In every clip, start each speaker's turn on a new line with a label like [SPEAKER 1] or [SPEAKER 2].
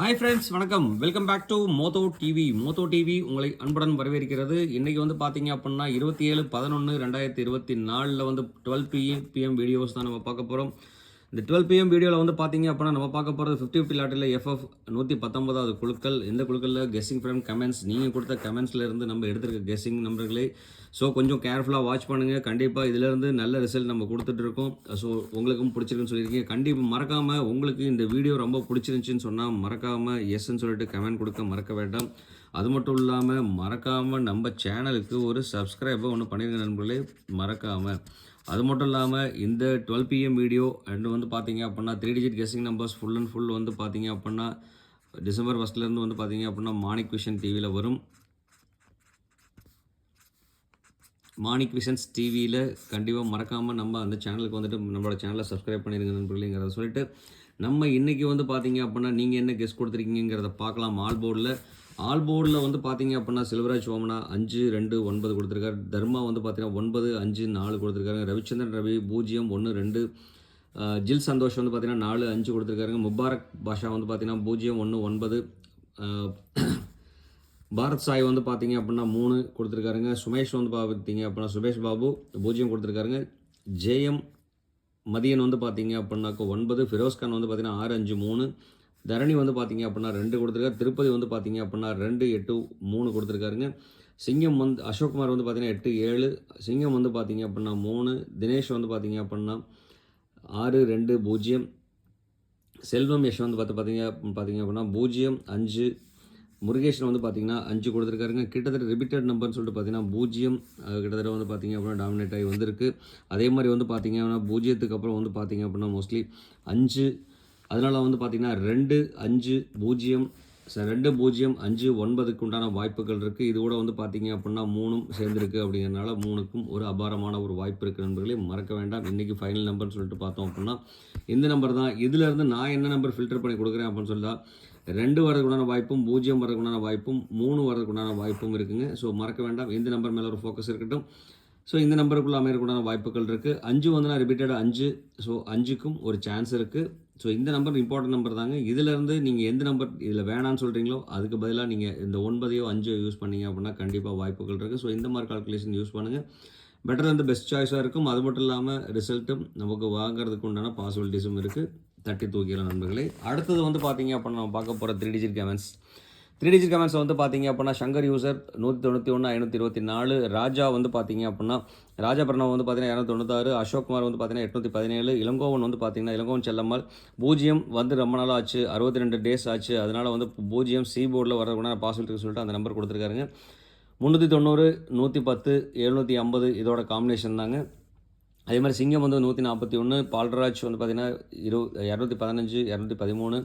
[SPEAKER 1] Hi friends வணக்கம். Welcome back to Motho TV Motho TV உங்களை அன்புடன் வரவேற்கிறது. இன்றைக்கி வந்து பார்த்தீங்க அப்படின்னா இருபத்தி ஏழு பதினொன்று ரெண்டாயிரத்தி இருபத்தி நாலில் வந்து டுவெல் பிஎம் பிஎம் வீடியோஸ் தான் நம்ம பார்க்க போகிறோம் இந்த டுவெல் பிஎம் வீடியோவில் வந்து பார்த்தீங்க அப்படின்னா நம்ம பார்க்க போகிறது ஃபிஃப்டி ஃபிஃப்டி லாட்டில் எஃப்எஃப் நூற்றி பத்தொன்பதாவது குழுக்கள். இந்த குழுக்களில் கெஸ்ஸிங் ஃப்ரெண்ட் கமெண்ட்ஸ் நீங்கள் கொடுத்த கமெண்ட்ஸ்லேருந்து நம்ம எடுத்திருக்க கெஸ்ஸிங் நம்பர்களே ஸோ கொஞ்சம் கேர்ஃபுல்லாக வாட்ச் பண்ணுங்கள் கண்டிப்பாக இதிலேருந்து நல்ல ரிசல்ட் நம்ம கொடுத்துட்ருக்கோம் ஸோ உங்களுக்கும் பிடிச்சிருக்குன்னு சொல்லியிருக்கீங்க. கண்டிப்பாக மறக்காமல் உங்களுக்கு இந்த வீடியோ ரொம்ப பிடிச்சிருந்துச்சின்னு சொன்னால் மறக்காமல் எஸ்ன்னு சொல்லிட்டு கமெண்ட் கொடுக்க மறக்க வேண்டாம். அது மட்டும் இல்லாமல் மறக்காமல் நம்ம சேனலுக்கு ஒரு சப்ஸ்கிரைபை ஒன்று பண்ணிருங்க நண்பர்களே. மறக்காமல் அது மட்டும் இல்லாமல் இந்த டுவெல் பிஎம் வீடியோ அண்ட் வந்து பார்த்தீங்க அப்படின்னா three digit guessing numbers full and full வந்து பார்த்தீங்க அப்படின்னா டிசம்பர் ஃபஸ்ட்லேருந்து வந்து பார்த்தீங்க அப்படின்னா மாணிக் விஷன் டிவியில் வரும். மாணிக் விஷன்ஸ் டிவியில் கண்டிப்பாக மறக்காமல் நம்ம அந்த சேனலுக்கு வந்துட்டு நம்மளோட சேனலை சப்ஸ்கிரைப் பண்ணிடுங்க நண்பர்களேங்கிறத சொல்லிட்டு நம்ம இன்றைக்கி வந்து பார்த்தீங்க அப்படின்னா நீங்கள் என்ன கெஸ்ட் கொடுத்துருக்கீங்கிறத பார்க்கலாம் ஆல் போர்டில் ஆல் போர்டில் வந்து பார்த்தீங்க அப்படின்னா செல்வராஜ் ஓமனா அஞ்சு ரெண்டு ஒன்பது கொடுத்துருக்காரு. தர்மா வந்து பார்த்தீங்கன்னா ஒன்பது அஞ்சு நாலு கொடுத்துருக்காருங்க. ரவிச்சந்திரன் ரவி பூஜ்ஜியம் ஒன்று ரெண்டு. ஜில் சந்தோஷ் வந்து பார்த்தீங்கன்னா நாலு அஞ்சு கொடுத்துருக்காருங்க. முபாரக் பாஷா வந்து பார்த்தீங்கன்னா பூஜ்ஜியம் ஒன்று ஒன்பது. பாரத் சாய் வந்து பார்த்தீங்க அப்படின்னா மூணு கொடுத்துருக்காருங்க. சுமேஷ் வந்து பார்த்தீங்க அப்படின்னா சுபேஷ் பாபு பூஜ்ஜியம் கொடுத்துருக்காருங்க. ஜேஎம் மதியன் வந்து பார்த்தீங்க அப்படின்னாக்கா ஒன்பது. ஃபிரோஸ்கான் வந்து பார்த்தீங்கன்னா ஆறு அஞ்சு மூணு. தரணி வந்து பார்த்தீங்க அப்படின்னா ரெண்டு கொடுத்துருக்காரு. திருப்பதி வந்து பார்த்தீங்க அப்படின்னா ரெண்டு எட்டு மூணு கொடுத்துருக்காருங்க. சிங்கம் வந்து அசோக்குமார் வந்து பார்த்தீங்கன்னா எட்டு ஏழு. சிங்கம் வந்து பார்த்தீங்க அப்படின்னா மூணு. தினேஷ் வந்து பார்த்தீங்க அப்படின்னா ஆறு ரெண்டு பூஜ்ஜியம். செல்வம் யஷ் வந்து பார்த்து பார்த்தீங்க பார்த்தீங்க அப்படின்னா பூஜ்ஜியம் அஞ்சு. முருகேஷன் வந்து பார்த்தீங்கன்னா அஞ்சு கொடுத்துருக்காருங்க. கிட்டத்தட்ட ரிபீட்டட் நம்பர்னு சொல்லிட்டு பார்த்தீங்கன்னா பூஜ்ஜியம் கிட்டத்தட்ட வந்து பார்த்தீங்க அப்படின்னா டாமினேட் ஆகி வந்திருக்கு. அதே மாதிரி வந்து பார்த்தீங்க அப்படின்னா பூஜ்ஜியத்துக்கு அப்புறம் வந்து பார்த்தீங்க அப்படின்னா மோஸ்ட்லி அஞ்சு அதனால வந்து பார்த்திங்கன்னா ரெண்டு அஞ்சு பூஜ்ஜியம் ச- ரெண்டு பூஜ்ஜியம் அஞ்சு ஒன்பதுக்கு உண்டான வாய்ப்புகள் இருக்குது இது கூட வந்து பார்த்தீங்க அப்படின்னா மூணும் சேர்ந்துருக்கு அப்படிங்கிறனால மூணுக்கும் ஒரு அபாரமான ஒரு வாய்ப்பு இருக்குது நண்பர்களே. மறக்க வேண்டாம். இன்றைக்கி ஃபைனல் நம்பர்னு சொல்லிட்டு பார்த்தோம் அப்படின்னா இந்த நம்பர் தான். இதுலேருந்து நான் என்ன நம்பர் ஃபில்டர் பண்ணி கொடுக்குறேன் அப்படின்னு சொல்லி ரெண்டு வரதுக்குண்டான வாய்ப்பும் பூஜ்ஜியம் வரதுக்குண்டான வாய்ப்பும் மூணு வரதுக்குண்டான வாய்ப்பும் இருக்குங்க. ஸோ மறக்க வேண்டாம். இந்த நம்பர் மேலே ஒரு ஃபோக்கஸ் இருக்கட்டும். ஸோ இந்த நம்பருக்குள்ளே அமையறதுக்குண்டான வாய்ப்புகள் இருக்குது அஞ்சு வந்துன்னா ரிப்பீட்டடாக அஞ்சு. ஸோ அஞ்சுக்கும் ஒரு சான்ஸ் இருக்குது ஸோ இந்த நம்பர் இம்பார்ட்டன்ட் நம்பர் தாங்க. இதிலேருந்து நீங்கள் எந்த நம்பர் இதில் வேணான்னு சொல்கிறீங்களோ அதுக்கு பதிலாக நீங்கள் இந்த ஒன்பதையோ அஞ்சோ யூஸ் பண்ணீங்க அப்படின்னா கண்டிப்பாக வாய்ப்புகள் இருக்குது ஸோ இந்த மாதிரி கால்குலேஷன் யூஸ் பண்ணுங்கள் பெட்டர் அந்த பெஸ்ட் சாய்ஸாக இருக்கும். அது மட்டும் இல்லாமல் ரிசல்ட்டும் நமக்கு வாங்குறதுக்கு உண்டான பாசிபிலிட்டிஸும் இருக்குது தட்டி தூக்கிடலாம் நண்பர்களே. அடுத்தது வந்து பார்த்தீங்க அப்படின்னா நம்ம பார்க்க போகிற three digit comments three digit comments வந்து பார்த்தீங்க அப்படின்னா சங்கர் யூசர் நூற்றி தொண்ணூற்றி ஒன்று ஐநூற்றி இருபத்தி நாலு ராஜா வந்து பார்த்தீங்க அப்படின்னா ராஜா பிரணவ் வந்து பார்த்தீங்கன்னா இரநூத்தி தொண்ணூத்தாறு அசோக்குமார் வந்து பார்த்தீங்கன்னா எட்நூற்றி பதினேழு இளங்கோவன் வந்து பார்த்தீங்கன்னா இளங்கோவன் செல்லம்மாள். பூஜ்ஜியம் வந்து ரொம்ப நாள் ஆச்சு அறுபத்தி ரெண்டு டேஸ் ஆச்சு. அதனால் வந்து பூஜ்ஜியம் சி போர்டில் வரக்கூடிய பாசிபிலிட்டி சொல்லிட்டு அந்த நம்பர் கொடுத்துருக்காருங்க. முந்நூற்றி தொண்ணூறு நூற்றி பத்து எழுநூற்றி ஐம்பது இதோட காம்பினேஷன் தாங்க. அதே மாதிரி சிங்கம் வந்து நூற்றி நாற்பத்தி ஒன்று பால்ராஜ் வந்து பார்த்திங்கன்னா இரு இரநூத்தி பதினஞ்சு இரநூத்தி பதிமூணு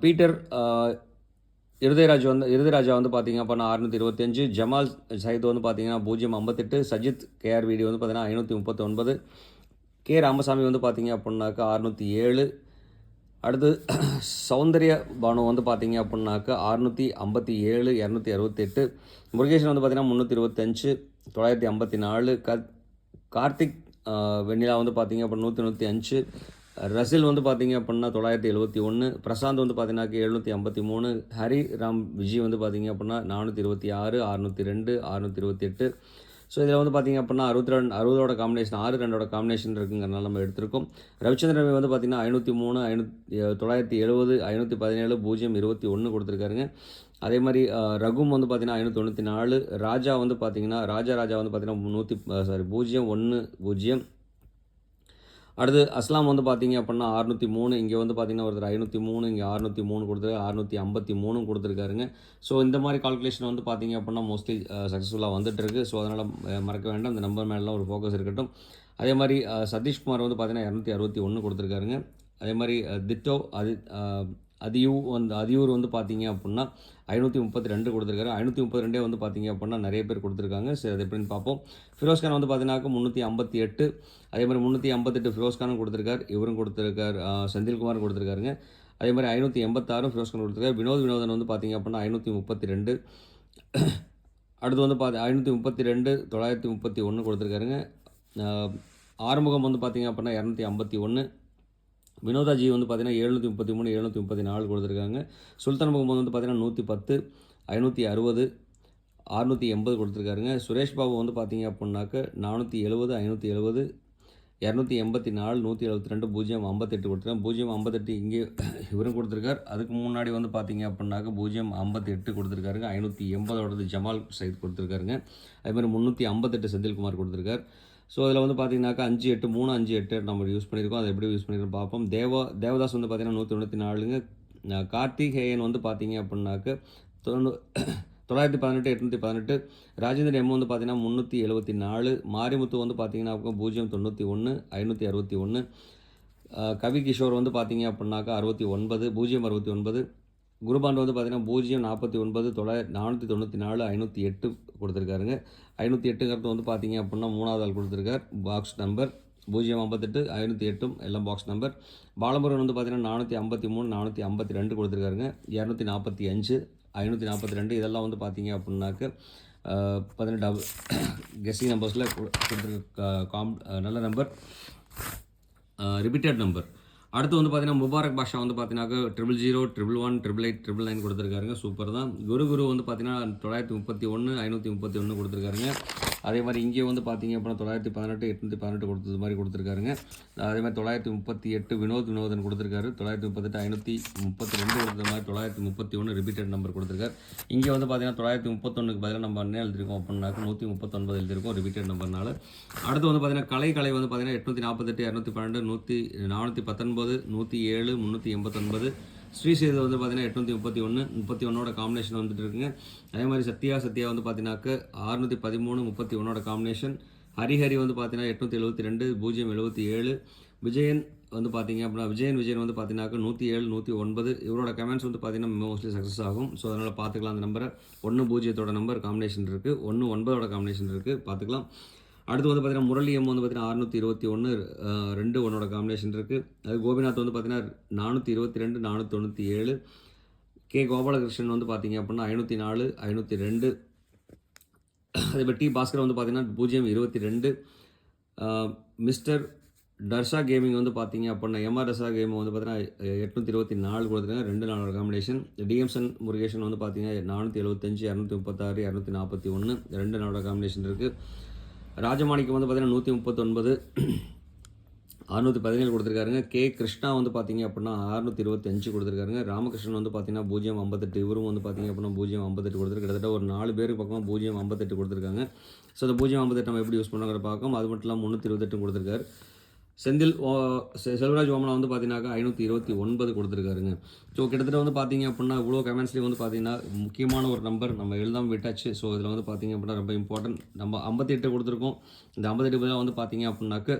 [SPEAKER 1] பீட்டர் இருதயராஜ் வந்து இருதயராஜா வந்து பார்த்தீங்க அப்படின்னா அறுநூற்றி இருபத்தஞ்சு ஜமால் சைத் வந்து பார்த்தீங்கன்னா பூஜ்ஜியம் ஐம்பத்தெட்டு சஜித் கேஆர் வந்து பார்த்தீங்கன்னா ஐநூற்றி முப்பத்தொன்பது கே ராமசாமி வந்து பார்த்தீங்க அப்படின்னாக்கா அறுநூற்றி ஏழு அடுத்து சௌந்தர்ய பானு வந்து பார்த்தீங்க அப்படின்னாக்கா அறுநூற்றி ஐம்பத்தி ஏழு இரநூத்தி அறுபத்தெட்டு முருகேசன் வந்து பார்த்தீங்கன்னா முந்நூற்றி இருபத்தஞ்சு தொள்ளாயிரத்தி ஐம்பத்தி நாலு க கார்த்திக் வெண்ணிலா வந்து பார்த்தீங்க அப்படின்னா நூற்றி நூற்றி அஞ்சு ரசில் வந்து பார்த்தீங்க அப்படின்னா தொள்ளாயிரத்தி எழுபத்தி ஒன்று பிரசாந்த் வந்து பார்த்தீங்கன்னாக்கா எழுநூற்றி ஐம்பத்தி மூணு ஹரி ராம் விஜய் வந்து பார்த்தீங்க அப்படின்னா நானூற்றி இருபத்தி ஆறு அறுநூற்றி ரெண்டு அறுநூற்றி இருபத்தி எட்டு. ஸோ இதில் வந்து பார்த்தீங்க அப்படின்னா அறுபத்தி ரெண்டு அறுபதோட காம்பினேஷன் ஆறு ரெண்டோட காம்பினேஷன் இருக்குங்கிறனால நம்ம எடுத்திருக்கோம். ரவிச்சந்திரன் ரவி வந்து பார்த்தீங்கன்னா ஐநூற்றி மூணு ஐநூற்றி தொள்ளாயிரத்தி எழுபது ஐநூற்றி பதினேழு பூஜ்ஜியம் இருபத்தி ஒன்று கொடுத்துருக்காருங்க. அதே மாதிரி ரகும் வந்து பார்த்தீங்கன்னா ஐநூற்றி தொண்ணூற்றி நாலு ராஜா வந்து பார்த்தீங்கன்னா ராஜா ராஜா வந்து பார்த்திங்கன்னா நூற்றி சாரி பூஜ்ஜியம் ஒன்று பூஜ்ஜியம் அடுத்து அஸ்லாம் வந்து பார்த்தீங்க அப்படின்னா அறுநூற்றி மூணு இங்கே வந்து பார்த்தீங்கன்னா ஒருத்தர் ஐநூற்றி மூணு இங்கே அறுநூற்றி மூணு கொடுத்துரு அறுநூற்றி ஐம்பத்தி மூணும் கொடுத்துருக்காருங்க. ஸோ இந்த மாதிரி கால்குலேஷன் வந்து பார்த்தீங்க அப்படின்னா மோஸ்ட்லி சக்ஸஸ்ஃபுல்லாக வந்துட்டுருக்கு. ஸோ அதனால் மறக்க வேண்டாம். இந்த நம்பர் மேலாம் ஒரு ஃபோக்கஸ் இருக்கட்டும். அதே மாதிரி சதீஷ்குமார் வந்து பார்த்தீங்கன்னா இரநூத்தி அறுபத்தி ஒன்று கொடுத்துருக்காருங்க. அதே மாதிரி திட்டோ அது அதியூ வந்து அதியூர் வந்து பார்த்தீங்க அப்படின்னா ஐநூற்றி முப்பத்தி ரெண்டு கொடுத்துருக்காரு. ஐநூற்றி முப்பத்தி ரெண்டே வந்து பார்த்தீங்க அப்படின்னா நிறைய பேர் கொடுத்துருக்காங்க. சரி அது எப்படின்னு பார்ப்போம் ஃபிரோஸ்கான் வந்து பார்த்தீங்கன்னாக்கா முந்நூற்றி ஐம்பத்தி எட்டு. அதே மாதிரி முந்நூற்றி ஐம்பத்தெட்டு ஃபிரோஸ்கானும் கொடுத்துருக்காரு. இவரும் கொடுத்துருக்கார் செந்தில்குமார் கொடுத்துருக்காருங்க. அதே மாதிரி ஐநூற்றி எண்பத்தாறும் ஃபிரோஸ்கான் கொடுத்துருக்காரு. வினோத் வினோதன் வந்து பார்த்தீங்க அப்படின்னா ஐநூற்றி முப்பத்தி ரெண்டு. அடுத்து வந்து பார்த்து ஐநூற்றி முப்பத்தி ரெண்டு தொள்ளாயிரத்தி முப்பத்தி ஒன்று கொடுத்துருக்காருங்க. ஆறுமுகம் வந்து பார்த்தீங்க அப்படின்னா இரநூத்தி ஐம்பத்தி ஒன்று வினோதாஜி வந்து பார்த்தீங்கன்னா எழுநூற்றி முப்பத்தி மூணு எழுநூற்றி முப்பத்தி நாலு கொடுத்துருக்காங்க. சுல்தான் முகமது வந்து பார்த்தீங்கன்னா நூற்றி பத்து ஐநூற்றி அறுபது அறுநூற்றி எண்பது கொடுத்துருக்காருங்க. சுரேஷ் பாபு வந்து பார்த்தீங்க அப்படின்னாக்க நானூற்றி எழுபது ஐநூற்றி எழுபது இரநூத்தி எண்பத்தி நாலு நூற்றி எழுபத்தி ரெண்டு பூஜ்ஜியம் ஐம்பத்தெட்டு கொடுத்துருக்காங்க. பூஜ்ஜியம் ஐம்பத்தெட்டு இங்கே இவரும் கொடுத்துருக்கார். அதுக்கு முன்னாடி வந்து பார்த்தீங்க அப்படின்னாக்க பூஜ்ஜியம் ஐம்பத்தெட்டு கொடுத்துருக்காருங்க. ஐநூற்றி எண்பதோடது ஜமால் சைத் கொடுத்துருக்காருங்க. அதே மாதிரி முந்நூற்றி ஐம்பத்தெட்டு செந்தில்குமார் கொடுத்துருக்கார். ஸோ அதில் வந்து பார்த்தீங்கன்னாக்கா அஞ்சு எட்டு மூணு அஞ்சு எட்டு நம்ம யூஸ் பண்ணியிருக்கோம் அதை எப்படி யூஸ் பண்ணியிருக்கோம் பார்ப்போம் தேவா தேவதாஸ் வந்து பார்த்தீங்கன்னா நூற்றி தொண்ணூற்றி நாலுங்க. கார்த்திகேயன் வந்து பார்த்தீங்க அப்படின்னாக்க தொண்ணூ தொள்ளாயிரத்தி பதினெட்டு எட்நூற்றி பதினெட்டு. ராஜேந்திரன் எம் வந்து பார்த்தீங்கன்னா முந்நூற்றி எழுபத்தி நாலு. மாரிமுத்து வந்து பார்த்தீங்கன்னா பூஜ்ஜியம் தொண்ணூற்றி ஒன்று ஐநூற்றி அறுபத்தி ஒன்று கவி கிஷோர் வந்து பார்த்தீங்க அப்படின்னாக்கா அறுபத்தி ஒன்பது பூஜ்ஜியம் அறுபத்தி ஒன்பது. குருபாண்டு வந்து பார்த்தீங்கன்னா பூஜ்ஜியம் நாற்பத்தி ஒன்பது தொள்ளாயிரத்தி நானூற்றி தொண்ணூற்றி நாலு ஐநூற்றி எட்டு கொடுத்துருக்காருங்க. ஐநூற்றி எட்டுங்கிறது வந்து பார்த்தீங்க அப்படின்னா மூணாவது ஆள் கொடுத்துருக்கார். பாக்ஸ் நம்பர் பூஜ்ஜியம் ஐம்பத்தெட்டு ஐநூற்றி எட்டும் எல்லாம் பாக்ஸ் நம்பர் பாலமுருகன் வந்து பார்த்தீங்கன்னா நானூற்றி ஐம்பத்தி மூணு நானூற்றி ஐம்பத்தி ரெண்டு கொடுத்துருக்காருங்க. இரநூத்தி நாற்பத்தி அஞ்சு ஐநூற்றி நாற்பத்தி ரெண்டு இதெல்லாம் வந்து பார்த்தீங்க அப்படின்னாக்க பதினெட்டு கெஸ்ஸிங் நம்பர்ஸில் கொடுத்துருக்க காம் நல்ல நம்பர் ரிப்பீட்டட் நம்பர் அடுத்து வந்து பார்த்தீங்கன்னா முபாரக் பாஷா வந்து பார்த்தீங்கன்னா triple zero triple one triple eight triple nine கொடுத்துருக்காருங்க. Super தான் குரு குரு வந்து பார்த்தீங்கன்னா தொள்ளாயிரத்தி முப்பத்தி ஒன்று ஐநூற்றி முப்பத்தி ஒன்று கொடுத்துருக்காருங்க. அதே மாதிரி இங்கே வந்து பார்த்தீங்க அப்படின்னா தொள்ளாயிரத்தி பதினெட்டு எட்நூற்றி பதினெட்டு கொடுத்தது மாதிரி கொடுத்துருக்காருங்க. அதே மாதிரி தொள்ளாயிரத்தி முப்பத்தி எட்டு வினோத் வினோதன் கொடுத்துருக்காரு. தொள்ளாயிரத்தி முப்பத்தெட்டு ஐநூற்றி முப்பத்தி ரெண்டு கொடுத்த மாதிரி தொள்ளாயிரத்தி முப்பத்தி ஒன்று ரிப்பீட்டட் நம்பர் கொடுத்துருக்காரு. இங்கே வந்து பார்த்தீங்கன்னா தொள்ளாயிரத்தி முப்பத்தொன்னுக்கு பதிலாக நம்ம என்ன எழுதிருக்கோம் அப்படின்னாக்க நூற்றி முப்பத்தொன்பது எழுதிருக்கோம் ரிப்பீட்டட் நம்பர்னால அடுத்து வந்து பார்த்தீங்கன்னா கலை கலை வந்து பார்த்தீங்கன்னா எட்நூற்றி நாற்பத்தெட்டு இரநூத்தி பன்னெண்டு நூற்றி நானூற்றி பத்தொன்பது நூற்றி ஏழு முந்நூற்றி எண்பத்தொன்பது ஸ்ரீ சேது வந்து பார்த்தீங்கன்னா எட்நூற்றி முப்பத்தி ஒன்று முப்பத்தி ஒன்னோட காம்பினேஷன் வந்துட்டு இருக்குங்க. அதே மாதிரி சத்யா சத்யா வந்து பார்த்தீங்கன்னாக்க அறுநூற்றி பதிமூணு முப்பத்தி ஒன்னோட காம்பினேஷன் ஹரிஹரி வந்து பார்த்தீங்கன்னா எட்நூற்றி எழுபத்தி ரெண்டு பூஜ்ஜியம் எழுபத்தி ஏழு. விஜயன் வந்து பார்த்தீங்க அப்படின்னா விஜயன் விஜயன் வந்து பார்த்தீங்கன்னாக்க நூற்றி ஏழு நூற்றி ஒன்பது. இவரோட கமெண்ட்ஸ் வந்து பார்த்தீங்கன்னா மோஸ்ட்லி சக்ஸஸ் ஆகும். ஸோ அதனால் பார்த்துக்கலாம் அந்த நம்பரை ஒன்று பூஜ்ஜியத்தோட நம்பர் காம்பினேஷன் இருக்குது ஒன்று ஒன்பதோட காம்பினேஷன் இருக்குது பார்த்துக்கலாம். அடுத்து வந்து பார்த்தீங்கன்னா முரளி எம் வந்து பார்த்தீங்கன்னா அறுநூற்றி இருபத்தி ஒன்று ரெண்டு ஒன்னோட காம்பினேஷன் இருக்குது அது கோபிநாத் வந்து பார்த்தீங்கன்னா நானூற்றி இருபத்தி ரெண்டு நானூற்றி தொண்ணூற்றி ஏழு. கே கோபாலகிருஷ்ணன் வந்து பார்த்தீங்க அப்படின்னா ஐநூற்றி நாலு ஐநூற்றி ரெண்டு. அதே மாதிரி டி பாஸ்கர் வந்து பார்த்தீங்கன்னா பூஜ்ஜியம் இருபத்தி ரெண்டு. மிஸ்டர் டர்ஷா கேமிங் வந்து பார்த்தீங்க அப்படின்னா எம்ஆர் டர்ஷா கேம் வந்து பார்த்தீங்கன்னா எட்நூற்றி இருபத்தி நாலு கொடுத்துருக்காங்க ரெண்டு நாளோட காம்பினேஷன் டிஎம்சன் முருகேஷன் வந்து பார்த்தீங்கன்னா நானூற்றி எழுபத்தஞ்சு இரநூத்தி முப்பத்தாறு இரநூத்தி நாற்பத்தி ஒன்று ரெண்டு நாளோட காம்பினேஷன் இருக்குது ராஜமாணிக்கம் வந்து பார்த்தீங்கன்னா நூற்றி முப்பத்தொன்பது அறுநூற்றி பதினேழு கொடுத்துருக்காருங்க. கே. கிருஷ்ணா வந்து பார்த்தீங்க அப்படின்னா அறுநூற்றி இருபத்தஞ்சு கொடுத்துருக்காருங்க. ராமகிருஷ்ணன் வந்து பார்த்தீங்கன்னா பூஜ்ஜியம் ஐம்பத்தெட்டு இவரும் வந்து பார்த்தீங்க அப்படின்னா பூஜ்ஜியம் ஐம்பத்தெட்டு கொடுத்துருக்கு. கிட்டத்தட்ட ஒரு நாலு பேருக்கு பக்கமாக பூஜ்ஜியம் ஐம்பத்தெட்டு கொடுத்துருக்காங்க. ஸோ அந்த பூஜ்ஜியம் ஐம்பத்தெட்டு நம்ம எப்படி யூஸ் பண்ணுறோங்கிற பார்க்கும் அது மட்டும் இல்லாமல் முந்நூற்றி இருபத்தெட்டு கொடுத்துருக்காரு. செந்தில் ஓ- செல்வராஜ் ஓமனா வந்து பார்த்தீங்கன்னாக்கா ஐநூற்றி இருபத்தி ஒன்பது கொடுத்துருக்காருங்க. ஸோ கிட்டத்தட்ட வந்து பார்த்தீங்க அப்படின்னா இவ்வளோ கமெண்ட்ஸ்லேயும் வந்து பார்த்தீங்கன்னா முக்கியமான ஒரு நம்பர் நம்ம எழுதாமல் விட்டாச்சு. ஸோ இதில் வந்து பார்த்தீங்க அப்படின்னா ரொம்ப இம்பார்ட்டன்ட் நம்ம ஐம்பத்தெட்டு கொடுத்துருக்கோம். இந்த ஐம்பத்தெட்டு பதிலாக வந்து பார்த்தீங்க அப்படின்னாக்க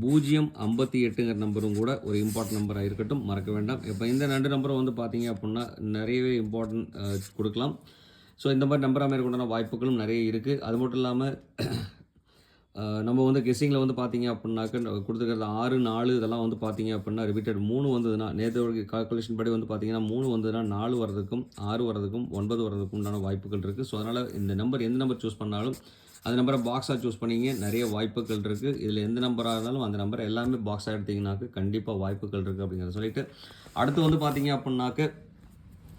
[SPEAKER 1] பூஜ்ஜியம் ஐம்பத்தி எட்டுங்கிற நம்பரும் கூட ஒரு இம்பார்ட்டன்ட் நம்பராக இருக்கட்டும். மறக்க வேண்டாம். இப்போ இந்த ரெண்டு நம்பரும் வந்து பார்த்தீங்க அப்படின்னா நிறையவே இம்பார்ட்டன்ட் கொடுக்கலாம். ஸோ இந்த மாதிரி நம்பராக அமையக்கூடிய வாய்ப்புகளும் நிறைய இருக்குது அது மட்டும் இல்லாமல் நம்ம வந்து கெஸ்ஸிங்கில் வந்து பார்த்தீங்க அப்படின்னாக்க கொடுத்துருக்கிறது ஆறு நாலு இதெல்லாம் வந்து பார்த்தீங்க அப்படின்னா ரிப்பீட்டட் மூணு வந்ததுன்னா நேற்று கால்குலேஷன் படி வந்து பார்த்தீங்கன்னா மூணு வந்ததுன்னா நாலு வரதுக்கும் ஆறு வரதுக்கும் ஒன்பது வரதுக்கும் உண்டான வாய்ப்புகள் இருக்குது ஸோ அதனால் இந்த நம்பர் எந்த நம்பர் சூஸ் பண்ணாலும் அந்த நம்பரை பாக்ஸாக சூஸ் பண்ணிங்க நிறைய வாய்ப்புகள் இருக்குது இதில் எந்த நம்பராக இருந்தாலும் அந்த நம்பரை எல்லாமே பாக்ஸாக எடுத்தீங்கன்னாக்க கண்டிப்பாக வாய்ப்புகள் இருக்குது அப்படிங்கிறத சொல்லிட்டு அடுத்து வந்து பார்த்தீங்க அப்படின்னாக்க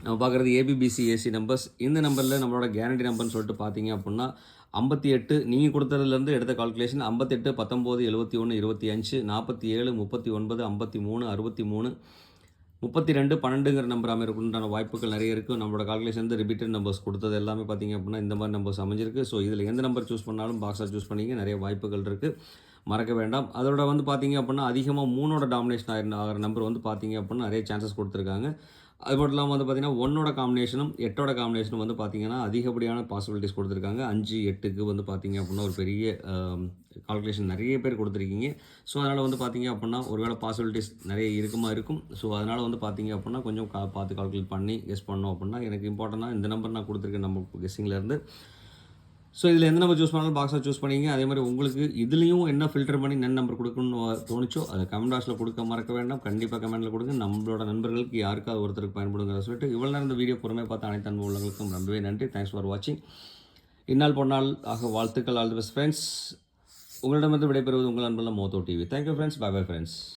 [SPEAKER 1] நம்ம பார்க்குறது ஏபிபிசி ஏசி நம்பர்ஸ் இந்த நம்பரில் நம்மளோட கேரண்டி நம்பர்னு சொல்லிட்டு பார்த்தீங்க அப்படின்னா ஐம்பத்தி எட்டு நீங்கள் கொடுத்ததுலேருந்து எடுத்த கால்குலேஷன் ஐம்பத்தெட்டு பத்தொம்போது எழுபத்தி ஒன்று இருபத்தி அஞ்சு நாற்பத்தி ஏழு முப்பத்தி ஒன்பது ஐம்பத்தி மூணு அறுபத்தி மூணு முப்பத்தி ரெண்டு பன்னெண்டுங்கிற நம்பர் அமைறதுக்குண்டான வாய்ப்புகள் நிறைய இருக்குது நம்மளோட கால்குலேஷன் வந்து ரிப்பீட்டட் நம்பர்ஸ் கொடுத்தது எல்லாமே பார்த்தீங்க அப்படின்னா இந்த மாதிரி நம்பர்ஸ் அமைஞ்சிருக்கு. ஸோ இதில் எந்த நம்பர் சூஸ் பண்ணாலும் பாக்ஸாக சூஸ் பண்ணிங்க நிறைய வாய்ப்புகள் இருக்குது மறக்க வேண்டாம். அதோட வந்து பார்த்தீங்க அப்படின்னா அதிகமாக மூணோட டாமினேஷன் ஆகிற ஆகிற நம்பர் வந்து பார்த்தீங்க அப்படின்னா நிறைய சான்சஸ் கொடுத்துருக்காங்க. அது மட்டும் இல்லாமல் வந்து பார்த்தீங்கன்னா ஒன்னோட காம்பினேஷனும் எட்டோட காம்பினேஷனும் வந்து பார்த்திங்கன்னா அதிகப்படியான பாசிபிலிட்டிஸ் கொடுத்துருக்காங்க. அஞ்சு எட்டுக்கு வந்து பார்த்திங்க அப்படின்னா ஒரு பெரிய கால்குலேஷன் நிறைய பேர் கொடுத்துருக்கீங்க. ஸோ அதனால் வந்து பார்த்திங்க அப்படின்னா ஒருவேளை பாசிபிலிட்டிஸ் நிறைய இருக்குமா இருக்கும். ஸோ அதனால் வந்து பார்த்திங்க அப்படின்னா கொஞ்சம் கா பார்த்து கால்குலேட் பண்ணி கெஸ் பண்ணோம் அப்படின்னா எனக்கு இம்பார்ட்டண்ட்டாக இந்த நம்பர் நான் கொடுத்துருக்கேன் நம்ம கெஸ்ஸிங்லேருந்து ஸோ இதில் எந்த நம்பர் சூஸ் பண்ணாலும் பாக்ஸாக சூஸ் பண்ணிங்க அதே மாதிரி உங்களுக்கு இதுலேயும் என்ன ஃபில்டர் பண்ணி என்ன நம்பர் கொடுக்கணும்னு தோணுச்சோ அதை கமெண்ட் பாக்ஸில் கொடுக்க மறக்க வேண்டாம். கண்டிப்பாக கமெண்ட்டில் கொடுங்க. நம்மளோட நண்பர்களுக்கு யாருக்காவது ஒருத்தருக்கு பயன்படுங்கிற சொல்லிட்டு இவ்வளோ நேரம் இந்த வீடியோ பொறுமையாக பார்த்த அனைத்து அன்பு உள்ளவங்களுக்கும் ரொம்பவே நன்றி. தேங்க்ஸ் ஃபார் வாட்சிங் இந்நாள் பொன்னால் ஆக வாழ்த்துக்கள் ஆல் தி பெஸ்ட் ஃப்ரெண்ட்ஸ் உங்களிடமிருந்து விடைபெறுவது உங்கள் அன்புள்ள Motho TV thank you friends bye bye friends